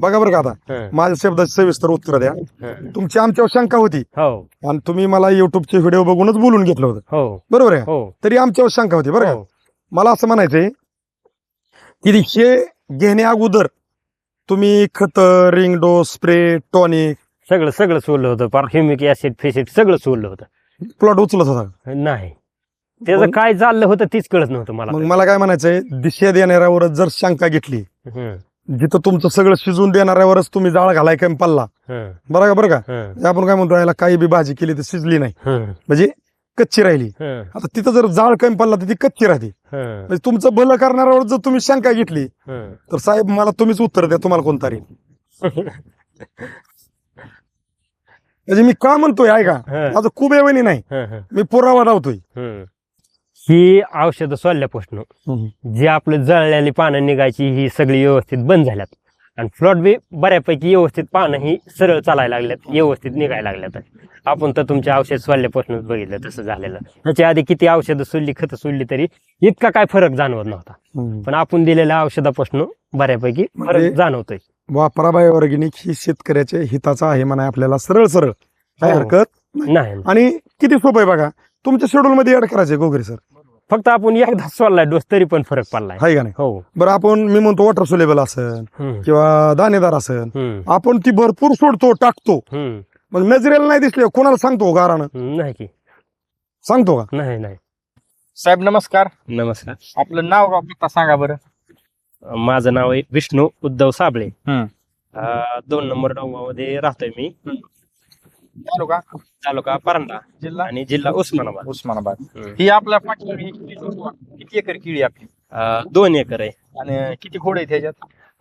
बघा बरं का आता. माझ्या शब्दाची सविस्तर उत्तर द्या. तुमची आमच्यावर शंका होती. हो. आणि तुम्ही मला युट्यूबचे व्हिडिओ बघूनच बोलून घेतलं होतं. हो. बरोबर आहे हो. तरी आमच्यावर शंका होती बरं का? हो. मला असं म्हणायचंय की हे घेण्या अगोदर तुम्ही खत रिंग डोस स्प्रे टॉनिक सगळं सगळं सोडलं होतं. पार ह्युमिक ऍसिड फेसिड सगळं सोडलं होतं. प्लॉट उचलत होता. नाही. त्याचं मग- काय चाललं होतं तीच कळत नव्हतं मला. मग मला काय म्हणायचंय दिशा देणाऱ्यावरच जर शंका घेतली जिथं तुमचं सगळं शिजून देणाऱ्यावरच तुम्ही जाळ घालाय काय पल्ला? बरं का बरं का? हं, आपण काय म्हणतो याला काही बी भाजी केली तर शिजली नाही. म्हणजे कच्ची राहिली. आता तिथं जर जाळ कमी पडला तर ती कच्ची राहते. म्हणजे तुमचं भलं करणाऱ्यावर जर तुम्ही शंका घेतली. तर साहेब मला तुम्हीच उत्तर द्या तुम्हाला कोणता रे. म्हणजे मी का म्हणतोय ऐका. माझं खूप एवणी नाही. मी पुरावा लावतोय. हं. औषधं सोडल्यापासून जी आपलं जळलेली पानं निघायची ही सगळी व्यवस्थित बंद झाल्यात. आणि फ्लॉट बी बऱ्यापैकी व्यवस्थित पानं ही सरळ चालायला लागल्यात व्यवस्थित निघायला लागल्यात. आपण तर तुमचे औषध सोडल्यापासूनच बघितलं तसं झालेलं. त्याच्या आधी किती औषधं सोडली खतं सोडली तरी इतका काय फरक जाणवत नव्हता. पण आपण दिलेल्या औषधापासून बऱ्यापैकी फरक म्हणजे- जाणवतोय. वापराबाई ऑर्गॅनिक ही शेतकऱ्याच्या हिताचा आहे म्हणा आपल्याला सरळ सरळ. काय हो. हरकत नाही. आणि किती सोपं आहे बघा. तुमच्या शेड्यूल मध्ये ऍड करायचे गोगरे सर फक्त आपण एकदा सोडलाय डोस तरी पण फरक पडलाय. का नाही? हो. बरं आपण मी म्हणतो वॉटर सोलेबल असेल हम्म, किंवा दाणेदार असेल हम्म, आपण ती भरपूर सोडतो टाकतो. हम्म, मग नजरेला नाही दिसले कोणाला सांगतो गारानं? हम्म, नाही की. सांगतो का? नाही नाही. साहेब नमस्कार. नमस्कार. आपलं नाव गाव पत्ता सांगा बरं? माझं नाव आहे विष्णू उद्धव साबळे. हम्म. अं, दोन नंबर डोंगामध्ये राहतोय मी. तालुका? तालुका परांडा जिल्हा? आणि जिल्हा उस्मानाबाद. उस्मानाबाद. हम्म. ही आपल्या पाठीवर ही किती किती एकर किळी आपली? अं, दोन एकर आहे. आणि किती खोड आहे त्याच्यात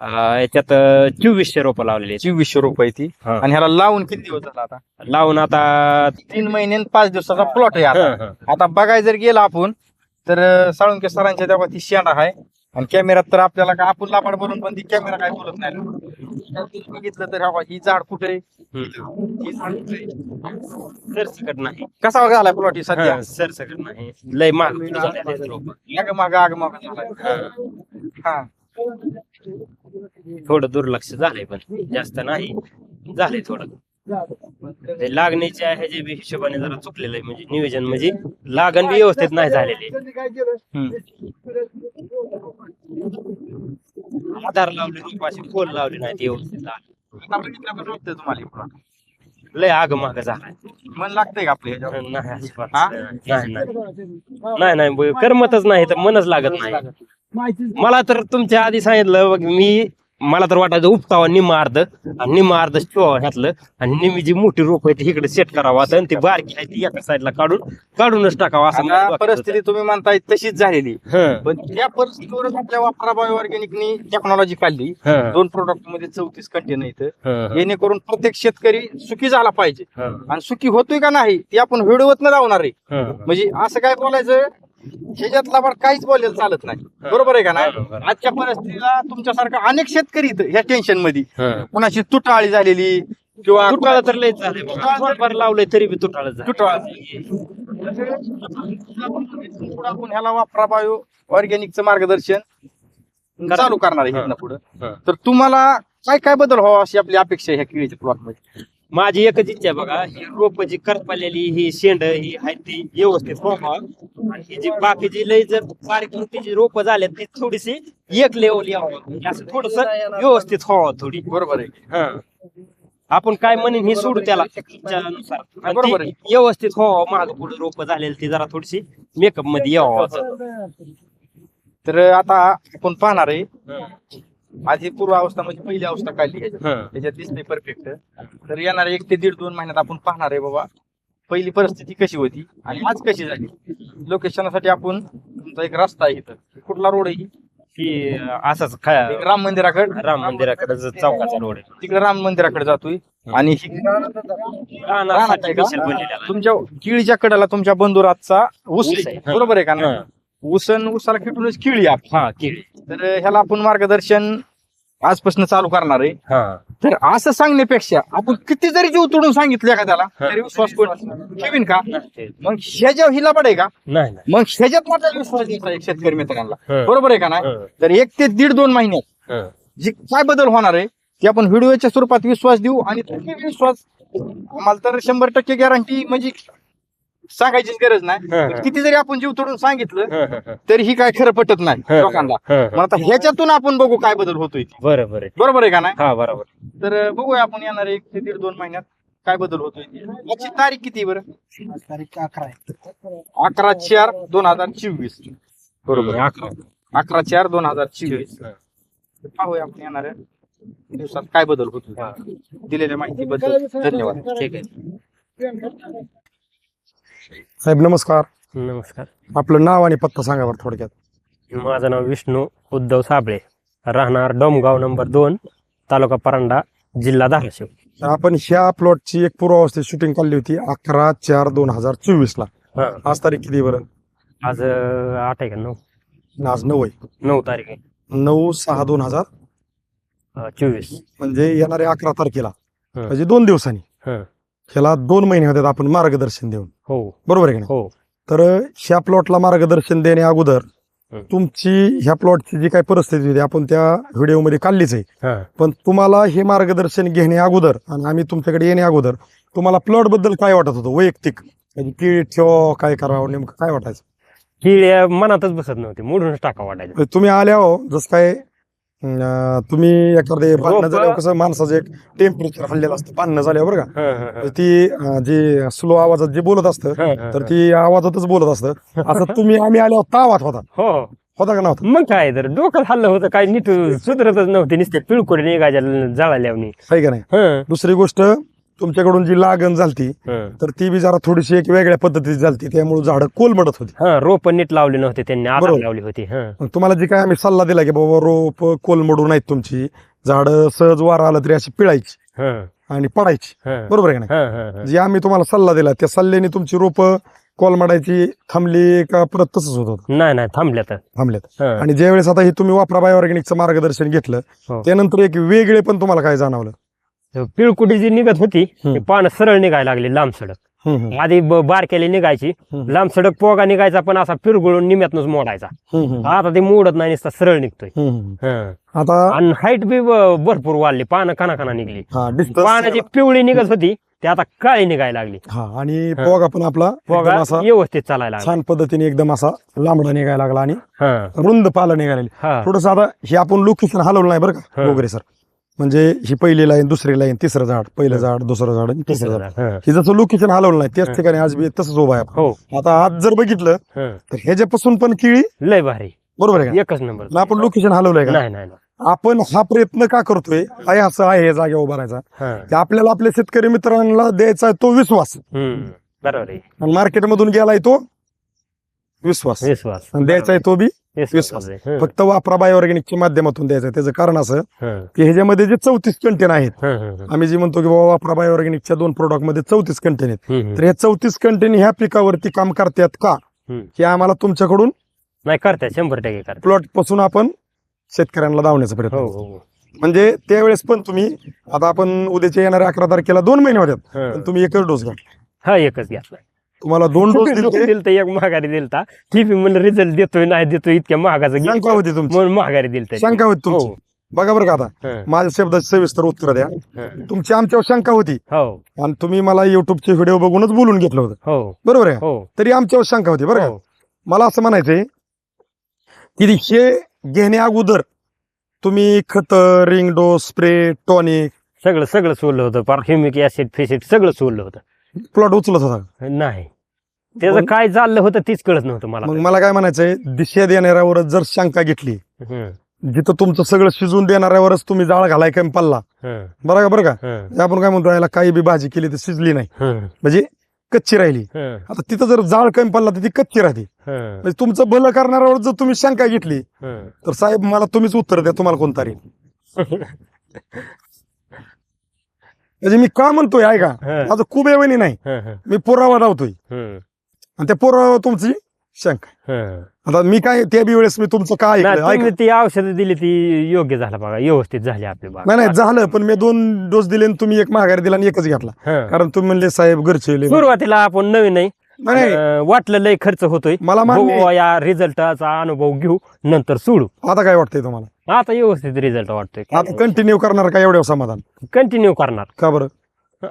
अं, याच्यात अं, चोवीसशे रोपं लावलेली आहेत. चोवीसशे रुपये ती हा. आणि ह्याला लावून किती दिवस झाला आता? लावून आता तीन महिने आणि पाच दिवसाचा प्लॉट आहे आता. हं, हं. आता बघाय जर गेला आपण तर अं, साळुंके सरांच्या तेव्हा ती शेंडा आहे. आणि कॅमेऱ्यात तर आपल्याला का आपण लापाड भरून पण ती कॅमेरा काय बोलत नाही. बघितलं तर हा ही झाड कुठे आहे? हम्म. ही झाड कुठे आहे? सरसकट नाही. कसा झालाय प्लॉट ही सध्या? हं, सरसकट नाही. लय महाग झालेले आहेत रोपं. आग माग आग माग हं. हा. थोडं दुर्लक्ष झालंय पण जास्त नाही. झालंय थोडं. ते लागणीच्या ह्याच्या बी हिशोबाने जरा चुकलेलं आहे. म्हणजे नियोजन म्हणजे लागण बी व्यवस्थित नाही झालेली. आधार लावले रोपाशी खोल लावली नाही व्यवस्थित तुम्हाला? लय आग माग मन लागतंय का आपल्या ह्याच्यावर? नाही अजिबात. हा? नाही नाही नाही नाही ब- करमतच नाही तर मनच लागत नाही मला तर तुमच्या आधी सांगितलं बघ मी मला तर वाटायचं उपटावा निम्मा अर्ध. आणि निम्मा अर्ध शिवावं घातलं आणि निम्मी जी मोठी रोप आहे ती इकडे सेट करावं आणि ती बारकी आहे ती एका साईडला काढून काढूनच टाकावं असं मला आता वाटत. परिस्थिती तुम्ही म्हणताय तशीच झालेली. हं, पण त्या परिस्थितीवरच आपल्या वापराबाई ऑर्गॅनिकनी टेक्नॉलॉजी काढली. हं, दोन प्रोडक्टमध्ये चौतीस कंटेन येतं हं, जेणेकरून प्रत्येक शेतकरी सुखी झाला पाहिजे. हं, आणि सुखी होतोय का नाही ते आपण व्हिडिओत न लावणार आहे. हं. म्हणजे असं काय बोलायचं ह्याच्यातला पण काहीच बोलायला चालत नाही. बरोबर आहे का नाही? बरोबर. आजच्या परिस्थितीला तुमच्यासारखं अनेक शेतकरी इथं ह्या टेन्शनमध्ये. कुणाची तुटाळी झालेली किंवा तुटाळं तर लय. थोडंफार लावलंय तरी बी तुटाळं झालं तुटाळ. आपण ह्याला वापरा बायो. ऑर्गॅनिकचं मार्गदर्शन चालू करणार आहे इथनं पुढं. हं. तर तुम्हाला काय काय बदल व्हावा अशी आपली अपेक्षा आहे ह्या केळीच्या प्लॉटमध्ये? माझी एकच इच्छा आहे बघा ही रोप जी करपालेली ही शेंड ही आहे ती व्यवस्थित व्हावं आणि ही जी बाकीची लय जर बारीक मोठी रोप झाले ती थोडीशी एक लेवल यावं. असं थोडस व्यवस्थित व्हावं थोडी. बरोबर आहे हा. आपण काय म्हणेन हे सोडू त्याला इच्छानुसार. बरोबर ती व्यवस्थित व्हावं माग पुढे रोप झालेली ती जरा थोडीशी मेकअपमध्ये यावं. तर आता आपण पाहणार आहे आधी पूर्व अवस्था म्हणजे पहिली अवस्था काढली. त्याच्यात दिसते परफेक्ट तर येणार एक ते दीड दोन महिन्यात आपण पाहणार आहे बाबा. पहिली परिस्थिती कशी होती आणि आज कशी झाली? लोकेशनासाठी आपण तुमचा एक रस्ता आहे इथं. कुठला रोड आहे? ही असाच खा- राम मंदिराकडे. राम मंदिराकडे जो चौकाचा रोड आहे. तिकडे राम मंदिराकडे जातोय. आणि ही बनलेला आहे. तुमच्या किळीच्या कडेला तुमच्या बंधुरातचा ऊस ऊस आहे. आहे. बरोबर आहे का ना हं. ऊसन ऊसाला किटूनच किळी आहे हा केळी. तर ह्याला आपण मार्गदर्शन आजपासून चालू करणार आहे. हा. तर असं सांगण्यापेक्षा आपण किती जरी जीव तोडून सांगितलं एखाद्याला हा. तरी विश्वास कोण ठेवीन का? मग ह्याच्या हिला पडे का? नाही मग ह्याच्यात मोठा विश्वास द्यायचा एक शेतकरी मित्रांना. बरोबर आहे का नाही? हं. तर एक ते दीड दोन महिन्यात हं. जे काय बदल होणार आहे की आपण व्हिडिओच्या स्वरूपात विश्वास देऊ आणि तुम्ही विश्वास आम्हाला तर शंभर टक्के गॅरंटी म्हणजे सांगायचीच गरज नाही. किती जरी आपण जीव तोडून सांगितलं. तरी ही काय खरं पटत नाही हं, लोकांना. मग आता ह्याच्यातून आपण बघू काय बदल होतोय. ते. बरं बरं. बरोबर आहे का नाही? हा बरोबर. तर बघूया आपण येणार एक ते दीड दोन महिन्यात काय बदल होतोय. याची तारीख किती आहे बरं? तारीख अकरा आहे. अकरा चार दोन हजार चोवीस. बरोबर. अकरा. अकरा चार दोन हजार चोवीस. पाहूया आपण येणाऱ्या दिवसात काय बदल होतो. दिलेल्या माहितीबद्दल. धन्यवाद. ठीक आहे. साहेब नमस्कार. नमस्कार. आपलं नाव आणि पत्ता सांगा बरं थोडक्यात. माझं नाव विष्णू उद्धव साबळे. राहणार डोमगाव नंबर दोन तालुका परांडा जिल्हा धाराशिव. तर आपण ह्या प्लॉटची एक पूर्वावस्थेत शूटिंग काढली होती अकरा चार दोन हजार चोवीस ला हा. आज तारीख किती बरं? आज अं, आठ आहे का? नऊ. आज नऊ आहे. नऊ तारीख आहे. नऊ सहा दोन हजार चोवीस. म्हणजे येणाऱ्या अकरा तारखेला. हं. म्हणजे दोन दिवसांनी. हं. ह्याला दोन महिने होतात आपण मार्गदर्शन देऊन. हो. बरोबर आहे का नाही? हो. तर ह्या प्लॉटला मार्गदर्शन देण्या अगोदर. तुमची ह्या प्लॉटची जी काही परिस्थिती होती आपण त्या व्हिडिओमध्ये काढलीच आहे. पण तुम्हाला हे मार्गदर्शन घेण्या अगोदर आणि आम्ही तुमच्याकडे येण्या अगोदर तुम्हाला प्लॉटबद्दल काय वाटत होतं? वैयक्तिक. म्हणजे की ठेव काय करावं नेमकं काय वाटायचं? किळ्या मनातच बसत नव्हती मोडूनच टाका वाटायचं. तुम्ही आल्या हो जसं काय अं, तुम्ही एखादे रोपं- झाल्यावर कसं माणसाचं एक टेम्परेचर हल्लेलं असतं. भांडणं झाल्यावर बरं का हं, हं, हं. ती अं, जी स्लो आवाजात जे बोलत असतं हं, हं, तर हं. ती आवाजातच बोलत असतं. असं तुम्ही आम्ही आल्यावर तावात होता. हो होता का नव्हता? मग काय तर डोकं हल्लं होतं काय नीट सुधरतच नव्हते. नुसते पिळकुडे निघायच्या जाळाल्यावनी आहे का नाही? हं. दुसरी गोष्ट तुमच्याकडून जी लागण झालती हं. तर ती बी जरा थोडीशी एक वेगळ्या पद्धतीची झालती. त्यामुळे झाडं कोलमडत होती. हा रोप नीट लावली नव्हते त्यांनी आधार बरोबर. लावली होती हं. मग तुम्हाला जी काय आम्ही सल्ला दिला की बाबा रोप कोलमडू नाहीत तुमची झाडं सहज वारा आलं तरी अशी पिळायची हं. आणि पडायची. हं. बरोबर आहे का हं, हं, हं. जे आम्ही तुम्हाला सल्ला दिला त्या सल्ल्याने तुमची रोप कोलमडायची थांबली का परत तसंच होत होतं? नाही नाही थांबल्या तर. थांबल्यात हं. आणि ज्यावेळेस आता हे तुम्ही वापरा बाय ऑर्गॅनिकचं मार्गदर्शन घेतलं हो. त्यानंतर एक वेगळे पण तुम्हाला काय जाणवलं? पिळकुटी जी निघत होती हं. ती पानं सरळ निघायला लागली लांब सडक आधी बारक्याली निघायची. लांब सडक पोगा निघायचा पण असा पिरगुळून निम्यातनच मोडायचा आता ते मोडत नाही नुसता सरळ निघतोय. आता आणि हाईट बी भरपूर वाढली पानं काना निघली पानाची पिवळी निघत होती ती आता काळी निघायला लागली आणि. पोगा पण आपला पोगा असा व्यवस्थित चालायला छान पद्धतीने एकदम असा लांबडा निघायला लागला आणि. रुंद पाला निघालेली हा थोडस आता हे आपण लोकेशन हलवलं नाही बरं का. वगैरे सर म्हणजे ही पहिली लाईन दुसरी लाईन तिसरं झाड पहिलं झाड दुसरं झाड आणि तिसरं झाड हं. जसं लोकेशन हलवलं नाही त्याच. ठिकाणी आज बी तसंच उभा आहे आपण. हो आता आज जर बघितलं हं. तर ह्याच्यापासून पण किळी लय भारी बरोबर आहे का एकच नंबर मग आपण लोकेशन हलवलंय का नाही नाही नाही. आपण हा प्रयत्न का करतोय आहे असं आहे हे जागे उभा राहायचा हं. की आपल्याला आपल्या शेतकरी मित्रांना द्यायचा आहे तो विश्वास. बरोबर आहे आणि मार्केटमधून गेलाय तो विश्वास विश्वास आणि द्यायचा आहे तो बी विश्वास. हं. फक्त वापरा बाय ऑर्गॅनिकच्या माध्यमातून द्यायचं. त्याचं कारण असं हं. की ह्याच्यामध्ये जे चौतीस कंटेन आहेत हं, हं, हं. आम्ही जे म्हणतो की बाबा वापरा बाय ऑर्गॅनिकच्या दोन प्रोडक्टमध्ये चौतीस कंटेन आहेत हं, हं. तर हे चौतीस कंटेन ह्या पिकावरती काम करतात का. हे आम्हाला तुमच्याकडून नाही करतात शंभर टक्के प्लॉटपासून आपण शेतकऱ्यांना दावण्याचा प्रयत्न हो करू. हो म्हणजे त्यावेळेस पण तुम्ही आता आपण उद्याच्या येणाऱ्या अकरा तारखेला दोन महिने होत्यात पण हं. तुम्ही एकच डोस घ्या हा एकच घेतला तुम्हाला दोन डोस दिले दिलता एक महागारी दिलता. ती बी म्हणलं रिझल्ट देतोय नाही देतोय इतक्या महागाचं शंका. होती तुमची. म्हणून महागारी दिलता. शंका होती तुमची. हो. बघा बरं का आता. हं, माझ्या शब्दाची सविस्तर उत्तर द्या. हं. तुमची आमच्यावर शंका होती. हो. आणि तुम्ही मला युट्यूबचे व्हिडिओ बघूनच बोलून घेतलं होतं. हो. बरोबर आहे? हो. तरी आमच्यावर शंका होती बरं का? हो. मला असं म्हणायचंय की हे घेण्या अगोदर तुम्ही खत रिंग डोस स्प्रे टॉनिक सगळं सगळं सोडलं होतं. पार ह्युमिक ऍसिड फिसिड सगळं सोडलं होतं. प्लॉट उचलत होता. नाही. त्याचं मग- काय चाललं होतं तीच कळत नव्हतं मला. मग मला काय म्हणायचंय दिशा देणाऱ्यावरच जर शंका घेतली हं, जिथं तुमचं सगळं शिजून देणाऱ्यावरच तुम्ही जाळ घालाय कमी पल्ला हं, बरं का बरं का? हं, आपण काय म्हणतो याला काही बी भाजी केली तर शिजली नाही. हं, म्हणजे कच्ची राहिली. हं, आता तिथं जर जाळ कमी पडला तर ती कच्ची राहते. हं, म्हणजे तुमचं भलं करणाऱ्यावर जर तुम्ही शंका घेतली हं. तर साहेब मला तुम्हीच उत्तर द्या तुम्हाला कोणता रे म्हणजे मी का म्हणतोय ऐका. हं, माझं खूप एवणी नाही. हं, हं, मी पुरावा लावतोय. हं, आणि त्या पुरावा तुमची शंका हं. आता मी काय त्या बी वेळेस मी तुमचं काय नाही, ऐकलं? ती औषधं दिली ती योग्य झालं बघा व्यवस्थित झाली आपली बाग. नाही नाही झालं पण मी दोन डोस दिले आणि तुम्ही एक महागारी दिला आणि एकच घेतला. हं. कारण तुम्ही म्हणले साहेब घरचे लय. सुरुवातीला आपण नवीन नाही नाही नाही, अं, वाटलं लय खर्च होतोय. मला मान्य आहे. बघू या रिझल्टचा अनुभव घेऊ नंतर सोडू. आता काय वाटतंय तुम्हाला? आता व्यवस्थित रिझल्ट वाटतोय. आता कंटिन्यू करणार का एवढ्या समाधान? कंटिन्यू करणार. का बरं?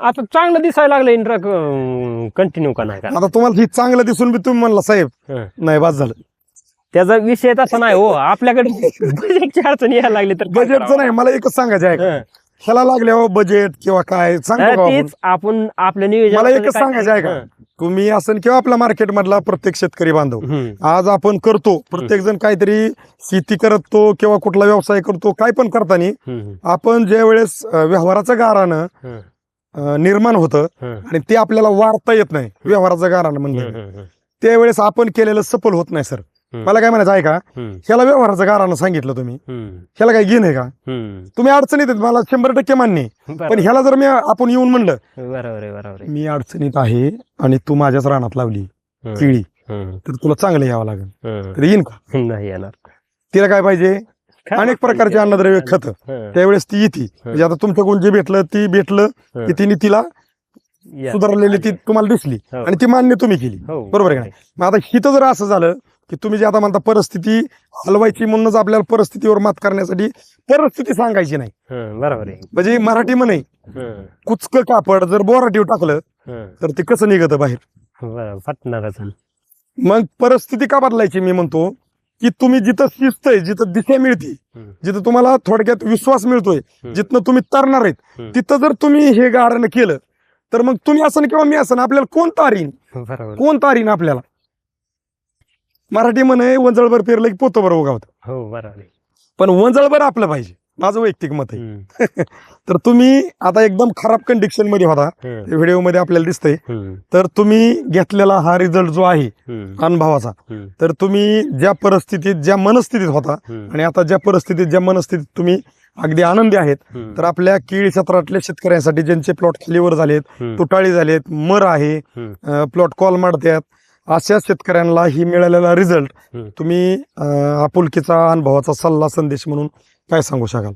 आता चांगलं दिसायला लागलं कंटिन्यू करणार का आता तुम्हाला ही चांगलं दिसून बी तुम्ही म्हणला साहेब हं. नाही बस झालं. त्याचा विषय तसा नाही हो. आपल्याकडे बजेटची अडचण यायला लागली तर काय बजेटचं नाही मला एकच सांगायचं आहे? हं. ह्याला लागल्यावर बजेट किंवा काय सांगतो का आपण? तेच आपण आपल्या नियोजन मला एकच सांगायचं आहे का? तुम्ही असं किंवा आपल्या मार्केट मधला प्रत्येक शेतकरी बांधव आज आपण करतो प्रत्येक जण काहीतरी शेती करतो किंवा कुठला व्यवसाय करतो काय पण करताना आपण ज्या वेळेस व्यवहाराचं गारानं निर्माण होतं आणि ते आपल्याला वाढता येत नाही व्यवहाराचं गारानं म्हणजे त्यावेळेस आपण केलेलं सफल होत नाही सर. मला काय म्हणायचं आहे का ह्याला व्यवहाराचं गारानं सांगितलं तुम्ही ह्याला काय घेण आहे का तुम्ही अडचणीत आहेत मला शंभर टक्के मान्य. पण ह्याला जर मी आपण येऊन म्हणलं बरोबर बरोबर मी अडचणीत आहे आणि तू माझ्याच रानात लावली. केळी. तर तुला चांगलं यावं लागेल. तर येईन का नाही येणार तिला काय पाहिजे अनेक प्रकारचे अन्नद्रव्य खत. त्यावेळेस ती येते म्हणजे आता तुमच्याकडून जे भेटलं ती भेटलं. की तिने तिला. सुधारलेली ती तुम्हाला दिसली हो. आणि ती मान्य तुम्ही केली हो. बरोबर आहे का? मग आता हिथं जर असं झालं की तुम्ही जे आता म्हणता परिस्थिती हलवायची म्हणूनच आपल्याला परिस्थितीवर मात करण्यासाठी परिस्थिती सांगायची नाही हं, बरोबर आहे म्हणजे मराठी म्हणे हं. कुचक कापड जर बोराटीव टाकलं हं. तर ते कसं निघतं बाहेर फाटणारच मग परिस्थिती का बदलायची मी म्हणतो की तुम्ही जिथं शिजतंय जिथं दिशा मिळते. जिथं तुम्हाला थोडक्यात विश्वास मिळतोय. जिथनं तुम्ही तरणार आहेत. तिथं जर तुम्ही हे गाडणं केलं तर मग तुम्ही असं किंवा मी असं आपल्याला कोण तारीन बरोबर कोण तारीन आपल्याला मराठी म्हणे वंजळभर पेरलं की पोतभर उगावत हो बरोबर आहे पण वंजळभर आपलं पाहिजे माझं वैयक्तिक मत आहे. तर तुम्ही आता एकदम खराब कंडिशनमध्ये होता. व्हिडिओमध्ये आपल्याला दिसतंय. तर तुम्ही घेतलेला हा रिझल्ट जो आहे. अनुभवाचा. तर तुम्ही ज्या परिस्थितीत ज्या मनस्थितीत होता. आणि आता ज्या परिस्थितीत ज्या मनस्थितीत तुम्ही अगदी आनंदी आहेत. तर आपल्या केळी क्षेत्रातल्या शेतकऱ्यांसाठी ज्यांचे प्लॉट खालीवर झालेत. तुटाळी झालेत मर आहे. प्लॉट कॉल मारतात अशा शेतकऱ्यांना ही मिळालेला रिझल्ट. तुम्ही अं, आपुलकीचा अनुभवाचा सल्ला संदेश म्हणून काय सांगू शकाल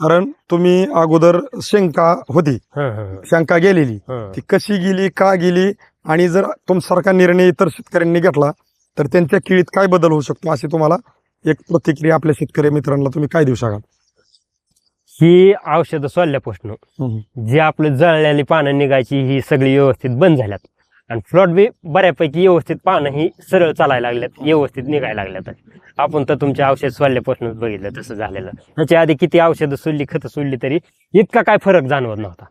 कारण तुम्ही अगोदर शंका होती हं. हं. शंका गेलेली हं. ती कशी गेली का गेली आणि जर तुमसारखा निर्णय इतर शेतकऱ्यांनी घेतला तर त्यांच्या किळीत काय बदल होऊ शकतो अशी तुम्हाला एक प्रतिक्रिया आपल्या शेतकरी मित्रांना तुम्ही काय देऊ शकाल ही औषधं सोडल्यापासून जी आपलं जळलेली पानं निघायची ही सगळी व्यवस्थित बंद झाल्यात आणि फ्लॉट बी बऱ्यापैकी व्यवस्थित पानं ही सरळ चालायला लागल्यात व्यवस्थित निघायला लागल्यात. आपण तर तुमचे औषध सोडल्यापासूनच बघितलं तसं झालेलं. त्याच्या आधी किती औषधं सोडली खतं सोडली तरी इतका काय फरक जाणवत नव्हता.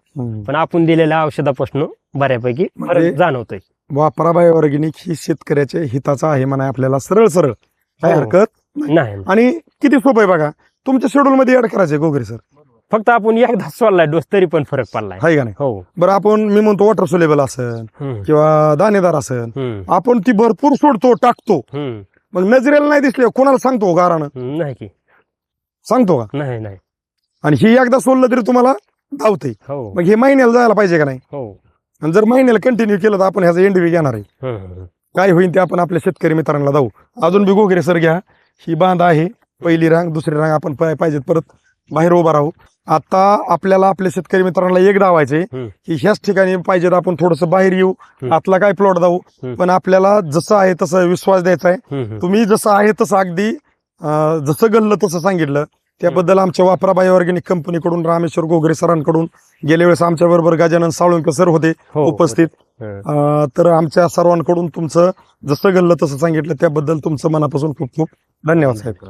पण आपण दिलेल्या औषधापासून बऱ्यापैकी म्हणजे- फरक जाणवतोय. वापरा बायोऑर्गॅनिक ही शेतकऱ्याच्या हिताचा आहे म्हणा आपल्याला सरळ सरळ. काय हो. हरकत नाही. आणि किती सोपं आहे बघा. तुमच्या शेड्यूल मध्ये ऍड करायचे गोगरे सर. फक्त आपण एकदा सोडलाय डोस तरी पण फरक पडलाय. आहे का नाही? हो. बरं आपण मी म्हणतो वॉटर सोलेबल असेल हम्म, किंवा दाणेदार असेल हम्म, आपण ती भरपूर सोडतो टाकतो. हम्म. मग नजरेला नाही दिसले कोणाला सांगतो गारानं? नाही की. सांगतो का? नाही नाही. आणि ही एकदा सोडलं तरी तुम्हाला धावते हो. मग हे महिन्याला जायला पाहिजे का नाही? हो. आणि जर महिन्याला कंटिन्यू केलं तर आपण ह्याचा एंडवी घेणार आहे. हम्म, हम्म. काय होईल ते आपण आपल्या शेतकरी मित्रांना जाऊ अजून बी गोगरे सर घ्या. ही बांध आहे पहिली रांग दुसरी रांग आपण पाय- पाहिजेत परत. बाहेर उभा राहू आता आपल्याला आपल्या शेतकरी मित्रांना एक धावायचे. की ह्याच ठिकाणी पाहिजेत आपण थोडस बाहेर येऊ. आतला काय प्लॉट जाऊ. पण आपल्याला जसं आहे तसं विश्वास द्यायचा आहे. तुम्ही जसं आहे तसं अगदी जसं गल्लं तसं सांगितलं त्याबद्दल आमच्या वापरा बायो ऑर्गॅनिक कंपनीकडून रामेश्वर गोगरे सरांकडून गेल्या वेळेस आमच्या बरोबर गजानन साळुंकर सर होते हो, उपस्थित. अं, तर आमच्या सर्वांकडून तुमचं जसं गल्लं तसं सांगितलं त्याबद्दल तुमचं मनापासून खूप खूप धन्यवाद साहेब